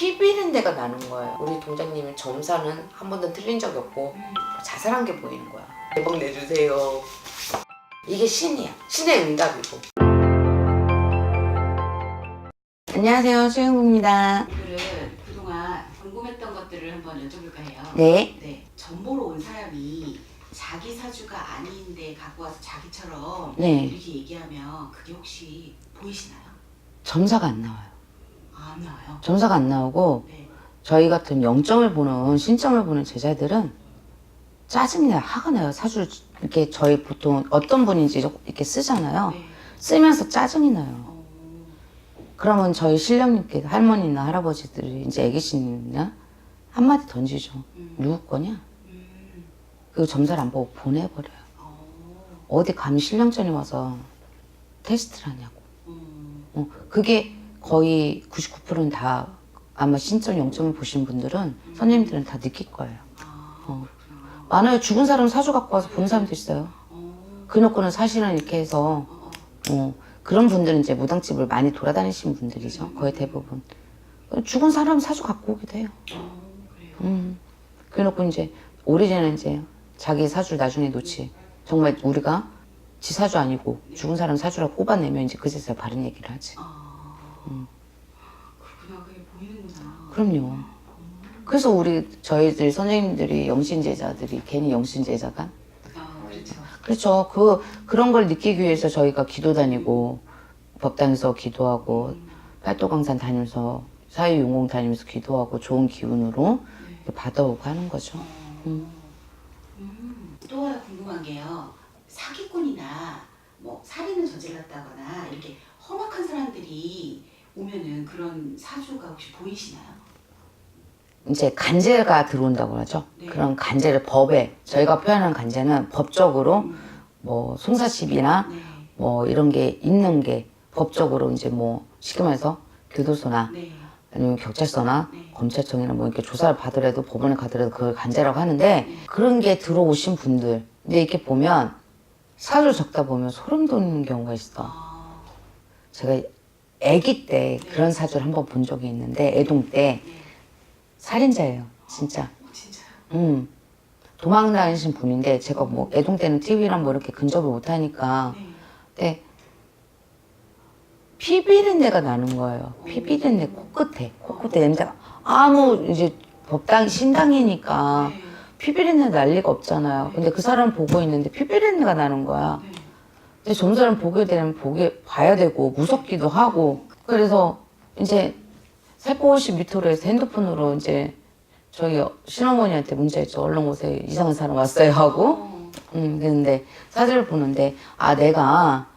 피 비는 데가 나는 거예요. 우리 동장님은 점사는 한 번도 틀린 적이 없고 자살한 게 보이는 거야. 대박 내주세요. 이게 신이야. 신의 응답이고. 안녕하세요. 수영구입니다. 오늘은 그동안 궁금했던 것들을 한번 여쭤볼까 해요. 네. 네. 전보로 온 사람이 자기 사주가 아닌데 갖고 와서 자기처럼 네. 이렇게 얘기하면 그게 혹시 보이시나요? 점사가 안 나와요. 아, 안 나와요. 점사가 안 나오고 네. 저희 같은 영점을 보는 신점을 보는 제자들은 짜증이 나요. 화가 나요. 사주를 이렇게 저희 보통 어떤 분인지 이렇게 쓰잖아요. 네. 쓰면서 짜증이 나요. 어, 그러면 저희 신령님께 할머니나 할아버지들이 이제 애기신이나 한마디 던지죠. 음, 누구 거냐? 음, 그 점사를 안 보고 보내버려요. 어, 어디 감히 신령전에 와서 테스트를 하냐고. 음, 어, 그게 거의 99%는 다 아마 신점 영점을 보신 분들은 선생님들은 다 느낄 거예요. 아, 어. 많아요. 죽은 사람 사주 갖고 와서 본 사람도 있어요. 어, 그놓고는 사실은 이렇게 해서 어, 어, 그런 분들은 이제 무당집을 많이 돌아다니신 분들이죠. 거의 대부분. 죽은 사람 사주 갖고 오기도 해요. 음. 그래놓고 이제 오리지널 이제 자기 사주를 나중에 놓지. 정말 우리가 지 사주 아니고 죽은 사람 사주라고 꼽아내면 이제 그제서야 바른 얘기를 하지. 아, 음. 그렇구나. 그게 보이는구나. 그럼요. 그래서 우리 저희들 선생님들이 영신 제자들이 괜히 영신 제자가 아, 그렇죠. 그렇죠. 그 그런 걸 느끼기 위해서 저희가 기도 다니고 법당에서 기도하고 팔도 강산 다니면서 사회 용공 다니면서 기도하고 좋은 기운으로 이렇게 받아오고 하는 거죠. 음. 음, 또 하나 궁금한 게요. 사기꾼이나 뭐 살인을 저질렀다거나 이렇게 험악한 사람들이 오면은 그런 사주가 혹시 보이시나요? 이제 간제가 들어온다고 하죠. 네. 그런 간제를 법에 저희가 표현하는 간제는 법적으로 음, 뭐 송사십이나 네, 뭐 이런 게 있는 게 법적으로 이제 뭐 쉽게 말해서 교도소나 네, 아니면 경찰서나 네. 검찰청이나 뭐 이렇게 조사를 받으래도 법원에 가더라도 그걸 간제라고 하는데 그런 게 들어오신 분들 근데 이렇게 보면 사주 적다 보면 소름 돋는 경우가 있어. 아, 제가 아기 때 그런 사주를 한번 본 적이 있는데 애동 때 네. 살인자예요. 진짜. 음. 도망 다니신 분인데 제가 뭐 애동 때는 TV랑 뭐 이렇게 근접을 못 하니까 네. 근데 피 비린내가 나는 거예요. 피 비린내 코끝에 코끝에 냄새가 아무 이제 법당 신당이니까 네. 피 비린내 날 리가 없잖아요. 근데 그 사람 보고 있는데 피 비린내가 나는 거야. 네. 근데 점사를 보게 되면 보게 봐야 되고 무섭기도 하고 그래서 이제 살포시 미터로 해서 핸드폰으로 이제 저희 신어머니한테 문자했죠. 얼른 오세요. 이상한 사람 왔어요 하고 어, 음, 근데 사진을 보는데, 아, 내가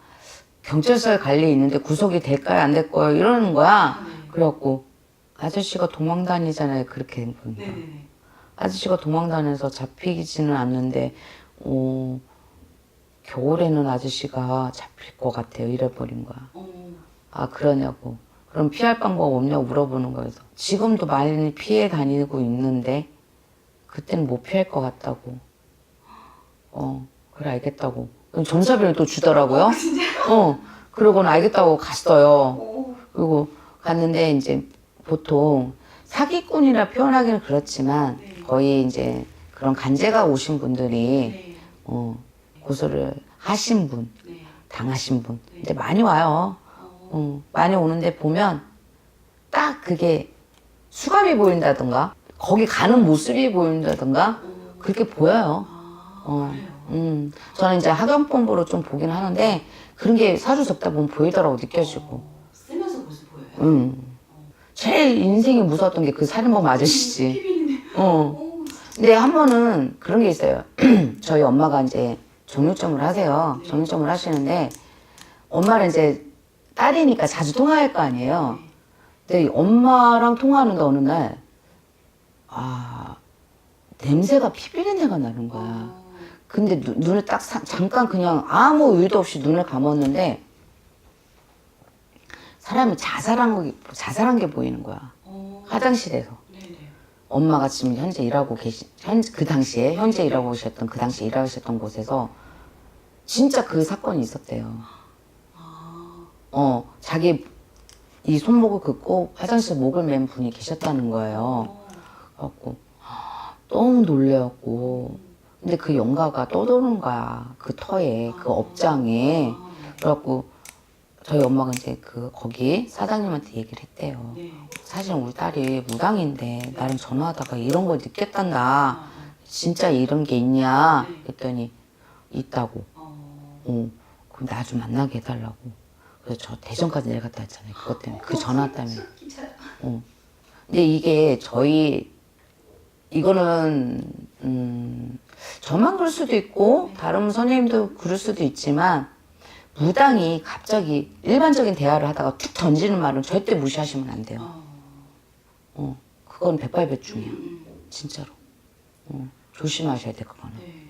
경찰서에 갈 일이 있는데 구속이 될까요? 안 될까요? 이러는 거야. 네. 그래갖고, 아저씨가 도망 다니잖아요. 그렇게 된 거예요. 네네네. 아저씨가 도망 다녀서 잡히지는 않는데, 어, 겨울에는 아저씨가 잡힐 것 같아요. 이래버린 거야. 어, 아, 그러냐고. 그럼 피할 방법 없냐고 물어보는 거여서. 지금도 많이 피해 다니고 있는데, 그때는 못 피할 것 같다고. 어, 그래, 알겠다고. 그럼 점사비를 또 주더라고요. 어, 그러고는 알겠다고 갔어요. 오, 그리고 갔는데, 이제 보통 사기꾼이라 표현하기는 그렇지만, 네. 거의 이제 그런 간제가 오신 분들이, 네. 어, 고소를 하신 분, 네. 당하신 분. 근데 많이 와요. 어, 어, 많이 오는데 보면 딱 그게 수감이 보인다든가 거기 가는 모습이 보인다든가 어, 그렇게 보여요. 아, 어. 음, 저는 이제 학연본부로 좀 보긴 하는데 그런 게 사주 적다 보면 보이더라고 느껴지고. 어, 쓰면서 보여요. 음. 제일 인생이 무서웠던 게 그 살인범 아저씨지. 피비린내. 어. 오, 근데 한 번은 그런 게 있어요. 저희 엄마가 이제 정육점을 하세요. 정육점을 하시는데 엄마는 이제 딸이니까 자주 통화할 거 아니에요. 근데 엄마랑 통화하는데 어느 날, 아, 냄새가 피비린내가 나는 거야. 어, 근데 누- 눈을 딱 사- 잠깐 그냥 아무 의도 없이 눈을 감았는데 사람이 자살한 거, 자살한 게 보이는 거야. 어, 화장실에서. 엄마가 지금 현재 일하고 계신, 현, 그 당시에, 현재 일하고 계셨던, 그 당시에 일하셨던 곳에서 진짜 그 사건이 있었대요. 아, 어, 자기 이 손목을 긋고 화장실 목을 맨 분이 계셨다는 거예요. 어. 그래갖고 너무 놀래갖고 근데 그 영가가 떠도는 거야 그 터에 그 업장에 아, 그래갖고 저희 엄마가 이제 그 거기 사장님한테 얘기를 했대요. 네. 사실 우리 딸이 무당인데 나랑 전화하다가 이런 걸 느꼈단다. 아, 진짜 이런 게 있냐? 네. 그랬더니 있다고. 어. 어, 그럼 나 좀 만나게 해달라고. 그래서 저 대전까지 내려갔다 했잖아요. 그것 때문에 그 전화 때문에. 진짜. 근데 이게 저희 이거는 음, 저만 그럴 수도 있고 다른 선생님도 그럴 수도 있지만 무당이 갑자기 일반적인 대화를 하다가 툭 던지는 말은 절대 무시하시면 안 돼요. 어. 어, 그건 백발백중이야. 음, 진짜로. 어, 조심하셔야 돼 그거는. 네.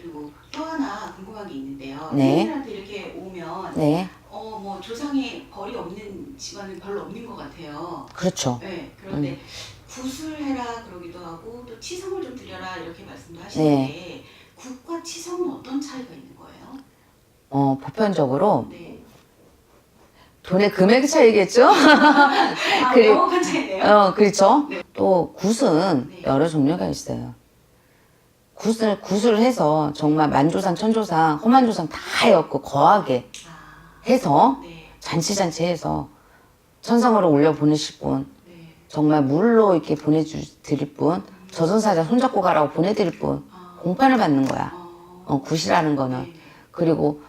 그리고 또 하나 궁금한 게 있는데요. 네. 선생님한테 이렇게 오면 네, 어 뭐 조상에 벌이 없는 집안은 별로 없는 것 같아요. 그렇죠. 네. 그런데 음. 구술해라 그러기도 하고 또 치성을 좀 드려라 이렇게 말씀도 하시는데 네. 굿과 치성은 어떤 차이가 있는? 어, 보편적으로 네. 돈의 금액 차이겠죠? 아, 그리고- 차이네요. 어, 그렇죠. 네. 또 굿은 네. 여러 종류가 있어요. 굿을 굿을 해서 정말 만조상, 천조상, 험한조상 다 해갖고 거하게 아, 해서 네. 잔치잔치 해서 천상으로 올려 보내실 분, 네. 정말 물로 이렇게 보내주 드릴 분, 저승사자 손잡고 가라고 보내드릴 분, 아, 공판을 받는 거야. 어, 어, 굿이라는 거는. 네. 그리고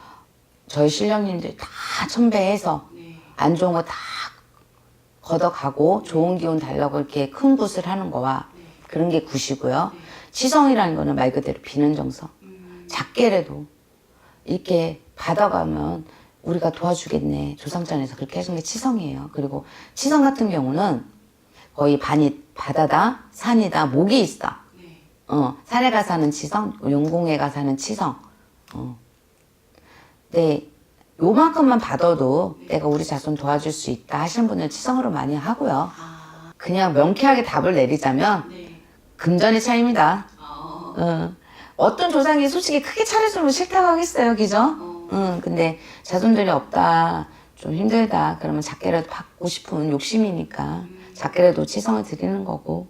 저희 신령님들 다 첨배해서 네. 안 좋은 거 다 걷어가고 좋은 기운 달라고 이렇게 큰 굿을 하는 거와 네. 그런 게 굿이고요. 치성이라는 거는 말 그대로 비는 정성. 음, 작게라도 이렇게 받아가면 우리가 도와주겠네. 조상전에서 그렇게 해준 게 치성이에요. 그리고 치성 같은 경우는 거의 반이 바다다, 산이다, 목이 있어. 네. 어, 산에 가 사는 치성, 용궁에 가 사는 치성. 어. 네, 요만큼만 받아도 내가 우리 자손 도와줄 수 있다 하시는 분은 치성으로 많이 하고요. 아, 그냥 명쾌하게 답을 내리자면 네. 금전의 차이입니다. 어, 어. 어떤 조상이 솔직히 크게 차려주면 싫다고 하겠어요, 그죠? 어. 응, 근데 자손들이 없다, 좀 힘들다, 그러면 작게라도 받고 싶은 욕심이니까 작게라도 치성을 드리는 거고,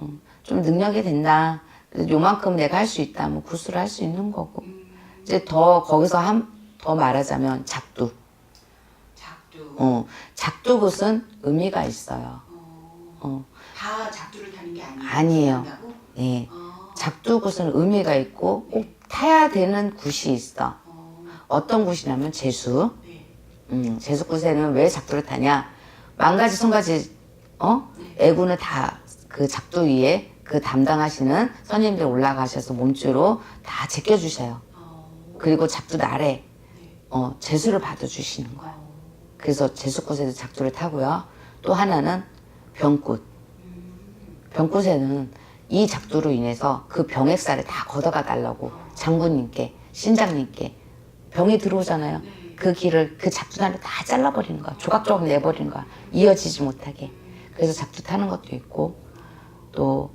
어, 좀 능력이 된다, 요만큼 내가 할 수 있다, 뭐 구수를 할 수 있는 거고, 이제 더 거기서 한, 더 말하자면 작두, 작두. 어, 작두굿은 의미가 있어요. 어, 어, 다 작두를 타는 게 아니에요? 아니에요. 예. 어, 작두굿은 의미가 있고 꼭 타야 되는 굿이 있어. 어, 어 떤 굿이냐면 재수. 네. 음, 재수굿에는 왜 작두를 타냐? 만 가지, 천 가지, 어? 애군을 다그 작두 위에 그 담당하시는 선생님들 올라가셔서 몸주로 다 제껴주셔요. 어, 그리고 작두 날에, 네. 어, 재수를 받아주시는. 어, 그래서 재수굿에도 작두를 타고요. 또 하나는 병굿. 병굿에는 이 작두로 인해서 그 병액살을 다 걷어가 달라고 장군님께, 신장님께 병이 들어오잖아요. 그 길을 그 작두단을 다 잘라버리는 거야. 조각조각 내버리는 거야. 이어지지 못하게. 그래서 작두 타는 것도 있고 또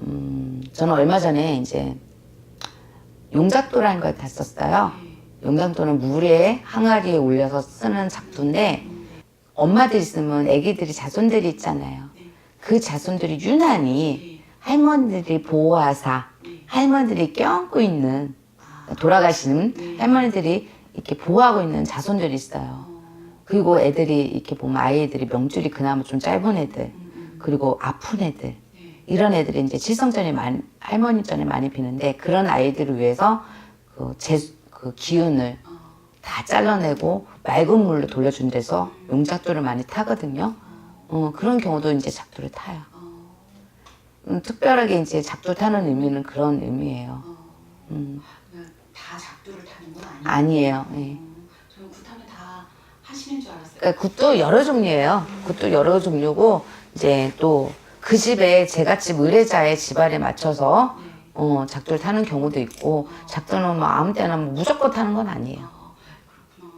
음, 저는 얼마 전에 이제 용작도라는 걸 탔었어요. 용작도는 물에 항아리에 올려서 쓰는 작두인데 엄마들이 쓰면 아기들이 자손들이 있잖아요. 그 자손들이 유난히 할머니들이 보호하사 할머니들이 껴안고 있는 돌아가시는 할머니들이 이렇게 보호하고 있는 자손들이 있어요. 그리고 애들이 이렇게 보면 아이들이 명줄이 그나마 좀 짧은 애들 그리고 아픈 애들 이런 애들이 이제 칠성전에 많이 할머니 전에 많이 비는데 그런 아이들을 위해서 그, 제, 그 기운을 다 잘라내고 맑은 물로 돌려준 데서 용작두를 많이 타거든요. 어, 그런 경우도 이제 작두를 타요. 음, 특별하게 이제 작두 타는 의미는 그런 의미예요. 음, 다 작두를 타는 건 아니에요? 아니에요. 예. 어, 저는 굿하면 다 하시는 줄 알았어요. 그러니까 굿도 여러 종류예요. 굿도 여러 종류고 이제 또 그 집에 제갓집 의뢰자의 집안에 맞춰서 네. 어, 작두를 타는 경우도 있고 작두는 뭐 아무 때나 뭐 무조건 타는 건 아니에요. 어, 그렇구나.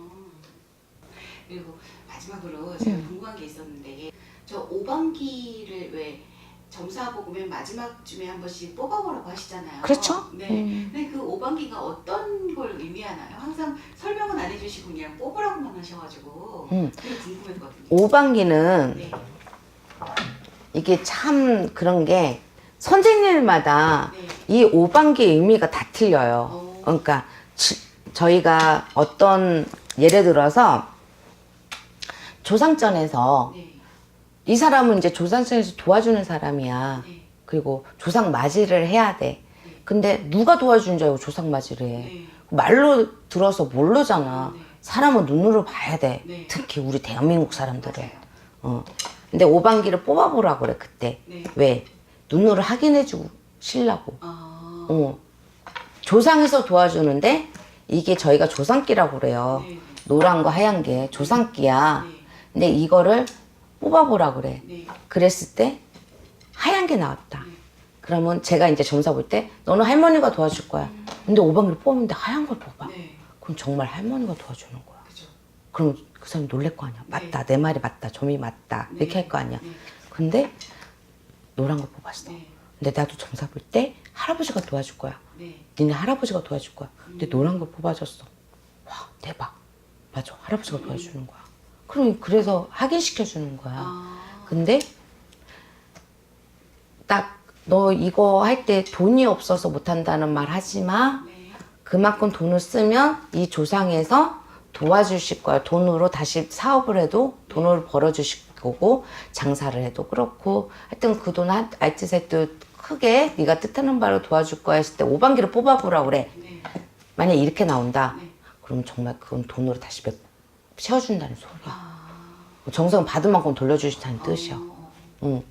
그리고 마지막으로 제가 음. 궁금한 게 있었는데 저 오방기를 왜 점사 보고 맨 마지막 쯤에 한 번씩 뽑아보라고 하시잖아요. 그렇죠? 네. 음. 근데 그 오방기가 어떤 걸 의미하나요? 항상 설명은 안 해주시고 그냥 뽑으라고만 하셔가지고 음. 궁금했거든요. 오방기는 네. 이게 참 그런 게 선생님마다 네. 이 오방기의 의미가 다 틀려요. 어. 그러니까 지- 저희가 어떤 예를 들어서 조상전에서 네. 이 사람은 이제 조상전에서 도와주는 사람이야. 네. 그리고 조상 맞이를 해야 돼. 근데 누가 도와주는 줄 알고 조상 맞이를 해. 네. 말로 들어서 모르잖아. 네. 사람은 눈으로 봐야 돼. 네. 특히 우리 대한민국 사람들은. 맞아요. 어. 근데 오방기를 뽑아보라 그래 그때. 네. 왜? 눈으로 확인해주고 쉬려고. 아. 어. 조상에서 도와주는데 이게 저희가 조상기라고 그래요. 네. 노란 거 하얀 게 조상기야. 네. 근데 이거를 뽑아보라 그래. 네. 그랬을 때 하얀 게 나왔다. 그러면 제가 이제 점사 볼 때 너는 할머니가 도와줄 거야. 근데 오방기를 뽑았는데 하얀 걸 뽑아. 네. 그럼 정말 할머니가 도와주는 거야. 그죠. 그럼 그 사람 놀랄 거 아니야. 맞다. 내 말이 맞다. 점이 맞다. 네. 이렇게 할 거 아니야. 네. 근데 노란 걸 뽑았어. 네. 근데 나도 점사 볼 때 할아버지가 도와줄 거야. 네. 니네 할아버지가 도와줄 거야. 근데 노란 걸 뽑아줬어. 와 대박. 맞아. 할아버지가 도와주는 거야. 그럼 그래서 확인시켜 주는 거야. 아. 근데 딱 너 이거 할 때 돈이 없어서 못한다는 말 하지 마. 네. 그만큼 돈을 쓰면 이 조상에서 도와주실 거야. 돈으로 다시 사업을 해도 돈을 벌어주실 거 고 장사를 해도 그렇고 하여튼 그돈 알뜰살뜰 크게 네가 뜻하는 바로 도와줄 거야 했을 때 오반기를 뽑아보라 그래. 네. 만약 이렇게 나온다. 네. 그럼 정말 그건 돈으로 다시 몇- 채워준다는 소리야. 아. 정성 받은 만큼 돌려주신다는 뜻이야. 어. 응.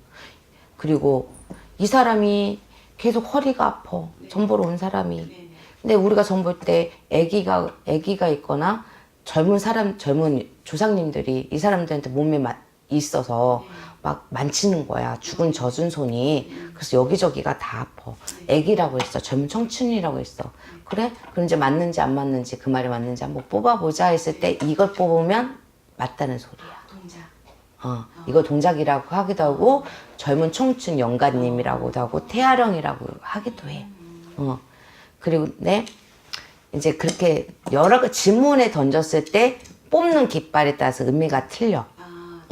그리고 이 사람이 계속 허리가 아파. 전 보러 온 사람이. 네. 근데 우리가 전볼 때 아기가 아기가 있거나 젊은 사람 젊은 조상님들이 이 사람들한테 몸에 마- 있어서 막 만지는 거야. 죽은 젖은 손이. 그래서 여기저기가 다 아파. 아기라고 했어. 젊은 청춘이라고 했어. 그래? 그럼 이제 맞는지 안 맞는지 그 말이 맞는지 한번 뽑아보자 했을 때 이걸 뽑으면 맞다는 소리야. 동작. 어, 이거 동작이라고 하기도 하고 젊은 청춘 영가님이라고도 하고 태아령이라고 하기도 해. 어. 그리고 네 이제 그렇게 여러 가 질문에 던졌을 때 뽑는 깃발에 따라서 의미가 틀려.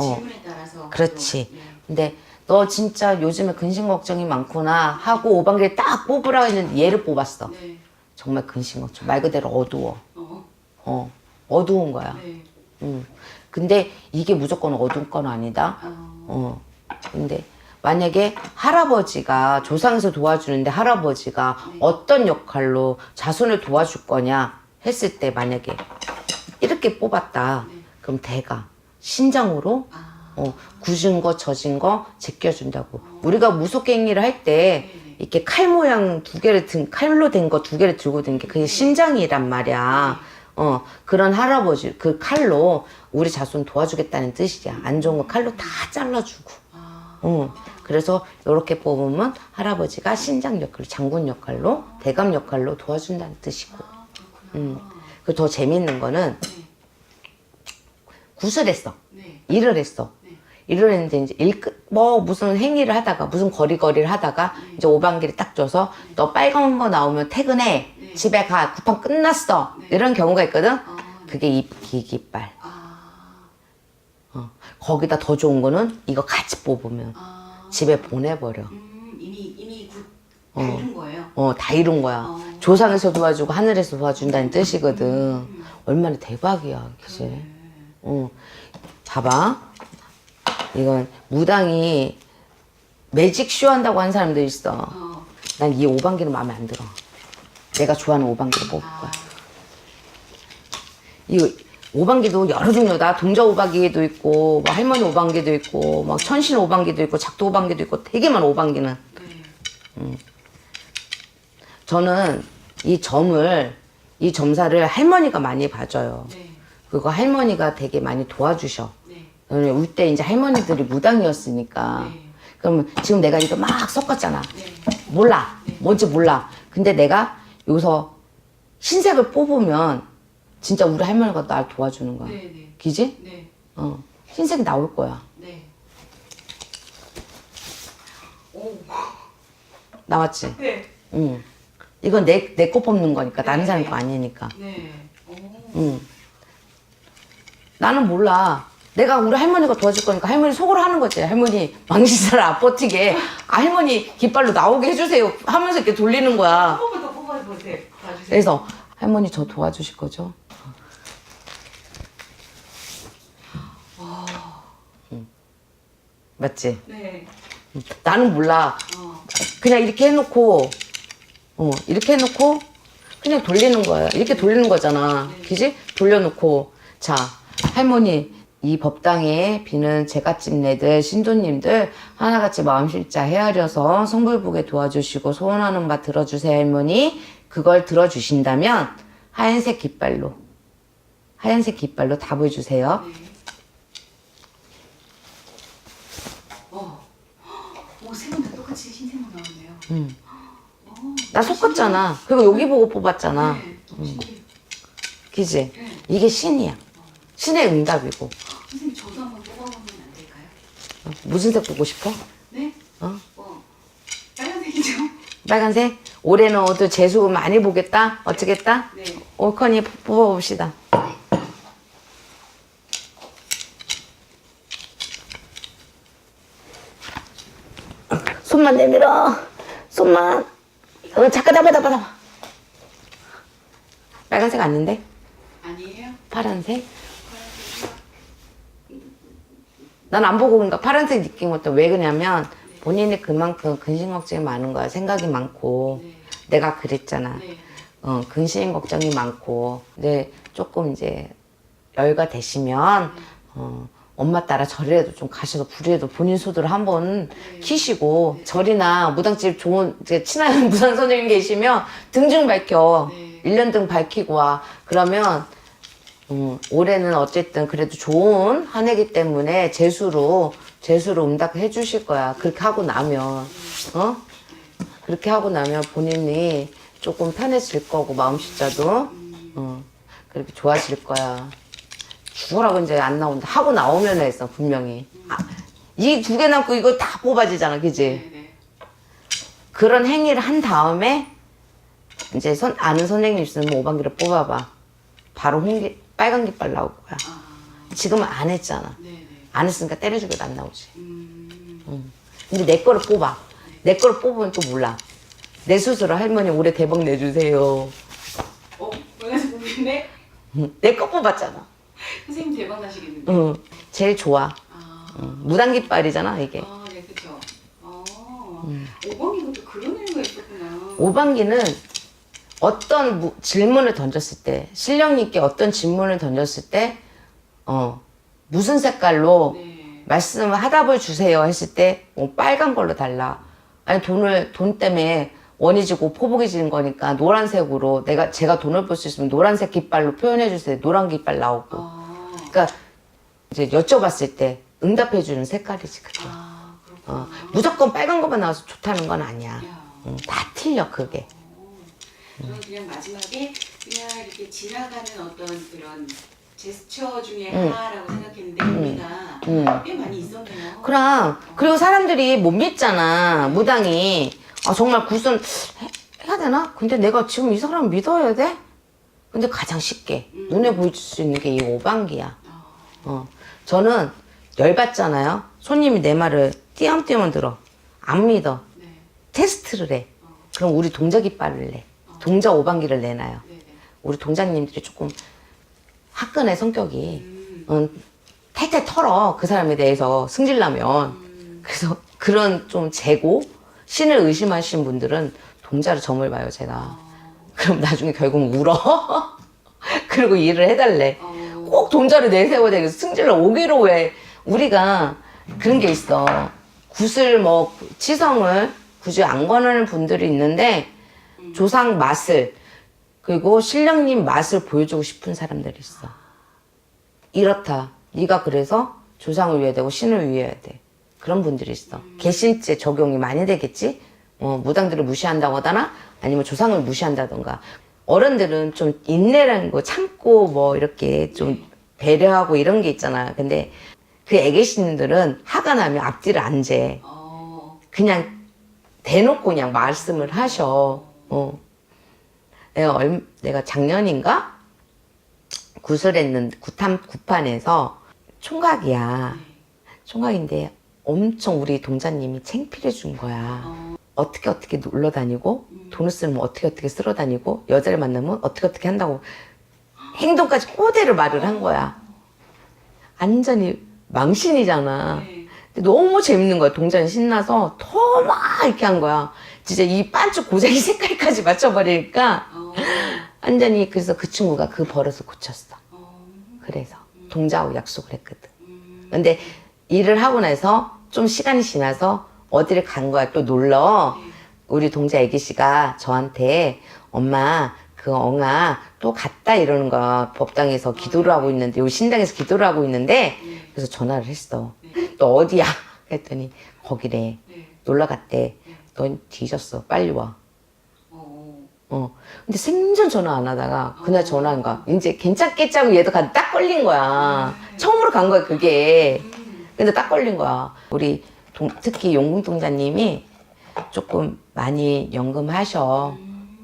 아, 어. 질문에 따라서. 그렇지. 또, 네. 근데 너 진짜 요즘에 근심 걱정이 많구나 하고 오방기를 딱 뽑으라 했는데 얘를 뽑았어. 네. 정말 근심 걱정. 말 그대로 어두워. 어. 어, 어두운 거야. 네. 음. 근데 이게 무조건 어두운 건 아니다. 어. 어. 근데 만약에 할아버지가 조상에서 도와주는데 할아버지가 어떤 역할로 자손을 도와줄 거냐 했을 때 만약에 이렇게 뽑았다. 그럼 대가 신장으로 아. 어, 굳은 거 젖은 거 제껴준다고. 우리가 무속갱이를 할때 네네. 이렇게 칼 모양 두 개를 든 칼로 된 거 두 개를 들고 든 게 그게 신장이란 말이야. 어 그런 할아버지 그 칼로 우리 자손 도와주겠다는 뜻이야. 안 좋은 거 칼로 다 잘라주고. 아. 어 그래서 이렇게 뽑으면 할아버지가 신장 역할, 장군 역할로 대감 역할로 도와준다는 뜻이고. 아, 그렇구나. 음. 그 더 재밌는 거는 네. 구슬했어. 네. 일을 했어. 네. 일을 했는데 이제 일, 끝- 뭐 무슨 행위를 하다가 무슨 거리거리를 하다가 이제 오반기를 딱 줘서 너 빨간 거 나오면 퇴근해. 네. 집에 가. 쿠팡 끝났어. 이런 경우가 있거든. 아. 그게 입기기빨. 아. 어. 거기다 더 좋은 거는 이거 같이 뽑으면 아. 집에 보내버려. 음, 이미 이미 굿 어. 다른 거예요. 어, 다 이룬 거야. 어. 조상에서 도와주고 하늘에서 도와준다는 뜻이거든. 음. 얼마나 대박이야, 그치? 네. 어. 봐봐. 이건 무당이 매직쇼 한다고 하는 사람도 있어. 어. 난이 오방기는 마음에 안 들어. 내가 좋아하는 오방기를 뽑을 아. 거야. 이 오방기도 여러 종류다. 동자 오방기도 있고, 뭐 할머니 오방기도 있고, 막 천신 오방기도 있고, 작두 오방기도 있고, 되게 많아, 오방기는. 네. 저는 이 점을, 이 점사를 할머니가 많이 봐줘요. 네. 그거 할머니가 되게 많이 도와주셔. 네. 울때 이제 할머니들이 무당이었으니까. 네. 그러면 지금 내가 이거 막 섞었잖아. 네. 몰라. 뭔지 몰라. 근데 내가 여기서 흰색을 뽑으면 진짜 우리 할머니가 날 도와주는 거야. 네. 네. 기지? 네. 어. 흰색이 나올 거야. 네. 오. 나왔지? 네. 응. 이건 내, 내 거 뽑는 거니까. 다른 네. 사람 거 아니니까. 네. 오. 응. 나는 몰라. 내가 우리 할머니가 도와줄 거니까 할머니 속으로 하는 거지. 할머니 망신살 안 버티게. 아, 할머니 깃발로 나오게 해주세요. 하면서 이렇게 돌리는 거야. 한 번만 더 뽑아보세요. 봐주세요. 그래서 할머니 저 도와주실 거죠? 응. 맞지? 네. 응. 나는 몰라. 어. 그냥 이렇게 해놓고, 어, 이렇게 해놓고, 그냥 돌리는 거야. 이렇게 돌리는 거잖아. 네. 그지? 돌려놓고, 자, 할머니, 이 법당에 비는 제갓집네들, 신도님들, 하나같이 마음실자 헤아려서 성불복에 도와주시고 소원하는 바 들어주세요, 할머니. 그걸 들어주신다면, 하얀색 깃발로, 하얀색 깃발로 답을 주세요. 네. 어. 오, 세분다 똑같이 흰색만 나왔네요. 응. 어. 나 속았잖아. 그리고 여기 보고 뽑았잖아. 네. 그지? 네. 이게 신이야. 신의 응답이고. 선생님 저도 한번 뽑아보면 안 될까요? 어, 무슨 색 보고 싶어? 네? 어? 어. 빨간색이죠? 빨간색? 올해는 어두 재수 많이 보겠다? 어쩌겠다? 네. 올커니 뽑아봅시다. 손만 내밀어. 손만. 어, 잠깐 잡아, 잡아, 잡아. 빨간색 아닌데? 아니에요? 파란색? 난 안 보고 그러니까 파란색 느낀 것도 왜 그러냐면 본인이 그만큼 근심 걱정이 많은 거야. 생각이 많고. 네. 내가 그랬잖아. 네. 어, 근심 걱정이 많고. 근데 조금 이제 여유가 되시면, 어, 엄마 따라 절이라도 좀 가셔서 불이라도 본인 소도를 한번 키시고, 절이나 무당집 좋은, 이제 친한 무당 선생님 계시면 등 좀 밝혀. 네. 일 1년 등 밝히고 와. 그러면, 음, 올해는 어쨌든 그래도 좋은 한 해기 때문에 재수로, 재수로 응답 해 주실 거야. 그렇게 하고 나면, 어? 그렇게 하고 나면 본인이 조금 편해질 거고, 마음씨자도, 어, 그렇게 좋아질 거야. 죽으라고 이제 안 나온다. 하고 나오면 했어, 분명히. 아, 이두 개 남고 이거 다 뽑아지잖아, 그지? 그런 행위를 한 다음에, 이제 선, 아는 선생님 있으면 오반기를 뽑아봐. 바로 홍기, 빨간 깃발 나올 거야. 아. 지금은 안 했잖아. 네. 네. 안 했으니까 때려주기도 안 나오지. 음. 근데 내 거를 뽑아. 내 거를 뽑으면 또 몰라. 내 스스로 할머니 올해 대박 내주세요. 어? 원하서 보는데 내 거 뽑았잖아. 선생님 대박 나시겠는데? 응. 제일 좋아. 아. 응. 무당깃발이잖아, 이게. 아, 네, 그쵸. 어. 음. 오방이가 또 그런 의미가 있었구나. 오반기는 어떤 무- 질문을 던졌을 때, 신령님께 어떤 질문을 던졌을 때, 어, 무슨 색깔로 네. 말씀 하답을 주세요 했을 때, 어, 빨간 걸로 달라. 아니, 돈을, 돈 때문에 원이 지고 포복이 지는 거니까 노란색으로 내가, 제가 돈을 벌 수 있으면 노란색 깃발로 표현해 주세요. 노란 깃발 나오고. 아. 그러니까 이제 여쭤봤을 때 응답해 주는 색깔이지, 그게. 아. 어, 무조건 빨간 것만 나와서 좋다는 건 아니야. 야. 응, 다 틀려, 그게. 저는 그냥 마지막에 그냥 이렇게 지나가는 어떤 그런 제스처 중에 응. 하나라고 생각했는데 의미가 응. 꽤 많이 있었네요. 그럼 그리고 사람들이 못 믿잖아 무당이 아 정말 해- 해야 되나? 근데 내가 지금 이 사람 믿어야 돼? 근데 가장 쉽게 음. 눈에 보일 수 있는 게 이 오방기야 아, 어 저는 열받잖아요 손님이 내 말을 띄엄띄엄 들어 안 믿어 네. 테스트를 해 어, 그럼 우리 깃발을 내 동자 오방기를 내놔요. 우리 동자님들이 조금 화끈해 성격이 음, 어, 탈탈 털어 그 사람에 대해서 승질나면. 음, 그래서 그런 좀 재고 신을 의심하신 분들은 동자를 점을 봐요 제가. 아, 그럼 나중에 결국 울어. 그리고 일을 해달래. 어, 꼭 동자를 내세워야 되겠어 승질을 오기로 왜 우리가 그런 게 있어. 굿을 뭐 치성을 굳이 안 거는 분들이 있는데 조상 맛을 그리고 신령님 맛을 보여주고 싶은 사람들이 있어. 이렇다. 네가 그래서 조상을 위해야 되고 신을 위해야 돼. 그런 분들이 있어. 개신죄 적용이 많이 되겠지? 어, 무당들을 무시한다고 하거나? 아니면 조상을 무시한다던가? 어른들은 좀 인내라는 거 참고 뭐 이렇게 좀 배려하고 이런 게 있잖아. 근데 그 애계신들은 화가 나면 앞뒤를 안재. 어, 그냥 대놓고 그냥 말씀을 하셔. 어. 내가 얼, 내가 작년인가 구슬했는 구탄 구판에서 총각이야. 총각인데 엄청 우리 동자님이 챙피를 준 거야. 어, 어떻게 어떻게 놀러 다니고 돈을 쓰면 어떻게 어떻게 쓸어 다니고 여자를 만나면 어떻게 어떻게 한다고 행동까지 꼬대를 말을 한 거야. 완전히 망신이잖아. 네. 근데 너무 재밌는 거야. 동전이 신나서 더 막 이렇게 한 거야. 진짜 이 반쪽 고자기 색깔까지 맞춰버리니까 어, 완전히 그래서 그 친구가 그 버릇을 고쳤어. 어, 그래서 동자하고 약속을 했거든. 음, 근데 일을 하고 나서 좀 시간이 지나서 어디를 간 거야 또 놀러. 우리 동자 애기 씨가 저한테 엄마 그 엉아 또 갔다 이러는 거야. 법당에서 기도를 하고 있는데 여기 신당에서 기도를 하고 있는데 그래서 전화를 했어. 또 어디야? 그랬더니 거기래. 네. 놀러 갔대. 넌 뒤졌어. 빨리 와. 어, 어. 근데 생전 전화 안 하다가 그날 전화한 거야. 이제 괜찮겠지 하고 얘도 가- 딱 걸린 거야. 처음으로 간 거야, 그게. 근데 딱 걸린 거야. 우리 동- 특히 용궁 동자님이 조금 많이 연금하셔.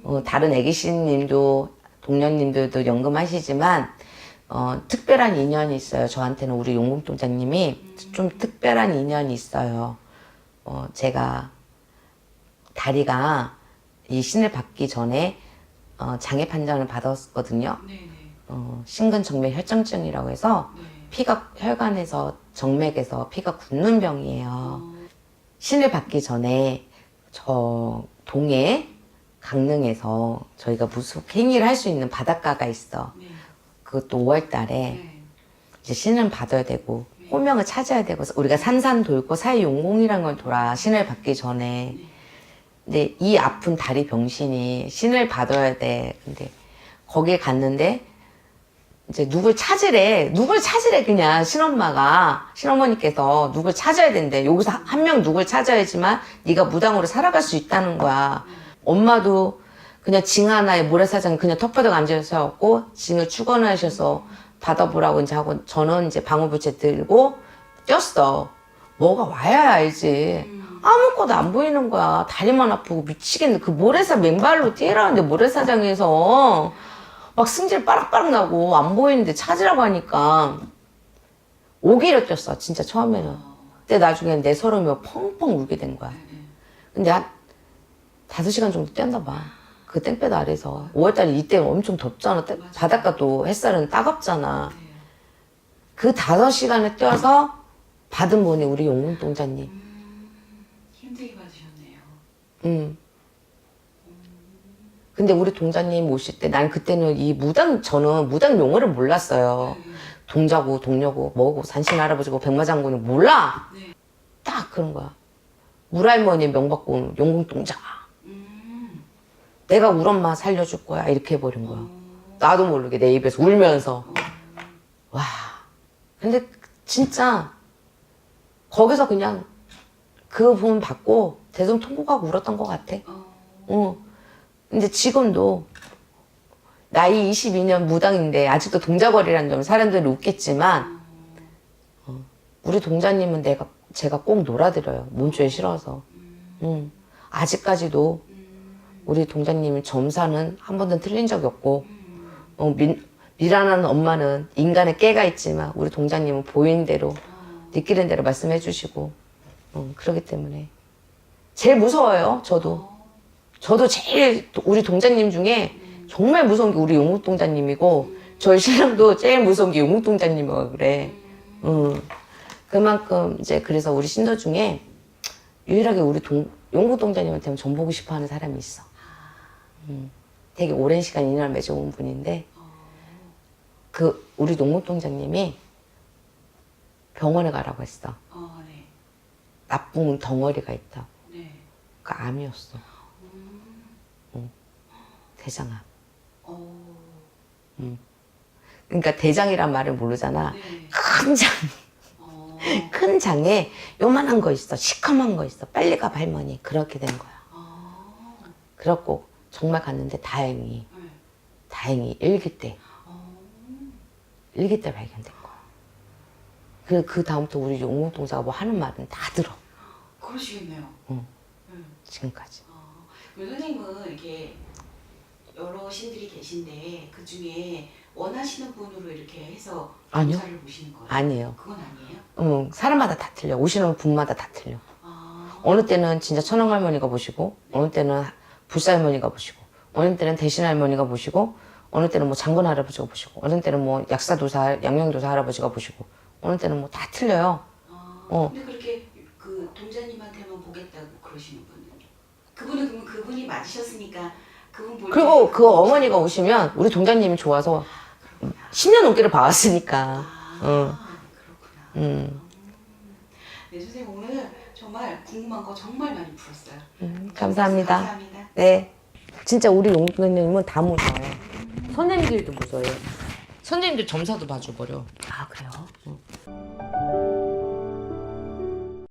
어, 다른 애기씨님도 동료님들도 연금하시지만 어, 특별한 인연이 있어요. 저한테는 우리 용궁 동자님이 좀 특별한 인연이 있어요. 어, 제가 다리가 이 신을 받기 전에 어, 장애 판정을 받았거든요. 네네. 어, 심근정맥 혈전증이라고 해서 네. 피가 혈관에서 정맥에서 피가 굳는 병이에요. 어, 신을 받기 전에 저 동해 강릉에서 저희가 무속 행위를 할 수 있는 바닷가가 있어. 네. 그것도 5월 달에 네. 이제 신을 받아야 되고 호명을 찾아야 되고 우리가 산산 돌고 사이 용공이란 걸 돌아 신을 받기 전에 근데 이 아픈 다리 병신이 신을 받아야 돼. 근데 거기에 갔는데 이제 누굴 찾으래. 누굴 찾으래 그냥 신엄마가. 신어머니께서 누굴 찾아야 된대. 여기서 한 명 누굴 찾아야지만 네가 무당으로 살아갈 수 있다는 거야. 엄마도 그냥 징 하나에 모래사장 그냥 턱바닥 앉아서였고 징을 축원하셔서 받아보라고 이제 하고 저는 이제 방울부채 들고 뛰었어. 뭐가 와야 알지. 아무것도 안 보이는 거야. 다리만 아프고 미치겠네. 그 모래사 맨발로 뛰라는데 모래사장에서 막 승질 빠락빠락 나고 안 보이는데 찾으라고 하니까 오기로 뛰었어. 진짜 처음에는. 근데 나중에 내 서름이 펑펑 울게 된 거야. 근데 한 다섯 시간 정도 뛰었나 봐. 그 땡볕 아래서. 5월달에 이때 엄청 덥잖아. 때- 바닷가도 햇살은 따갑잖아. 네. 그 다섯 시간을 뛰어서 받은 분이 우리 용궁동자님. 음, 힘들게 받으셨네요. 음. 근데 우리 동자님 오실 때, 난 그때는 이 무당, 저는 무당 용어를 몰랐어요. 동자고, 동료고, 뭐고, 산신 할아버지고, 백마장군이 몰라! 네. 딱 그런 거야. 물할머니 명받고 용궁동자. 음, 내가 우리 엄마 살려줄 거야. 이렇게 해버린 거야. 나도 모르게 내 입에서 울면서. 와. 근데 진짜 거기서 그냥 그분 받고 대성 통곡하고 울었던 것 같아. 어, 어. 근데 지금도 나이 22년 무당인데 아직도 동자거리라는 점 사람들이 웃겠지만 어, 우리 동자님은 내가 제가 꼭 놀아드려요. 몸주에 싫어서. 응. 아직까지도 우리 동자님은 점사는 한 번도 틀린 적이 없고 어, 미, 미란한 엄마는 인간의 깨가 있지만 우리 동자님은 보이는 대로 느끼는 대로 말씀해 주시고 어, 그러기 때문에 제일 무서워요. 저도. 저도 제일 우리 동자님 중에 정말 무서운 게 우리 용국 동자님이고 저희 신랑도 제일 무서운 게 용국 동자님이고 그래. 응. 그만큼 이제 그래서 우리 신도 중에 유일하게 우리 동, 용국 동자님한테는 전 보고 싶어 하는 사람이 있어. 음. 되게 오랜 시간 인연을 맺어온 분인데 그 우리 용국 동자님이 병원에 가라고 했어. 어, 네. 나쁜 덩어리가 있다. 네. 그 암이었어. 응. 대장암. 어, 그러니까 대장이란 말을 모르잖아. 네. 큰 장, 어, 큰 장에 요만한 거 있어. 시커먼 거 있어. 빨리 가 할머니. 그렇게 된 거야. 어, 그렇고 정말 갔는데 다행히 네. 다행히 일기 때 어, 일기 때 발견된 거야. 그, 그 다음부터 우리 용궁동자가 뭐 하는 말은 다 들어. 그러시겠네요. 음. 지금까지. 어, 그럼 선생님은 이렇게 여러 신들이 계신데 그 중에 원하시는 분으로 이렇게 해서 아니요. 검사를 보시는 거예요? 아니에요. 그건 아니에요? 음, 사람마다 다 틀려. 오시는 분마다 다 틀려. 아, 어느 때는 진짜 천황 할머니가 보시고, 어느 때는 불사 할머니가 보시고, 어느 때는 대신 할머니가 보시고, 어느 때는 뭐 장군 할아버지가 보시고, 어느 때는 뭐 약사 도사, 양명도사 할아버지가 보시고, 어느 때는 뭐 다 틀려요. 아, 어. 근데 그렇게 그 동자님한테만 보겠다고 그러시는 분은 그분은 그러면 그분이 맞으셨으니까 그분 볼 그리고 때그 어머니가 오시면 우리 동장님이 좋아서 10년 넘게를 봐왔으니까. 아, 응. 그렇구나. 음, 네 선생님 오늘 정말 궁금한 거 정말 많이 풀었어요. 음, 감사합니다. 감사합니다. 네. 진짜 우리 용돈님은 다 무서워요. 선생님들도 무서워요. 선생님들 점사도 봐줘버려.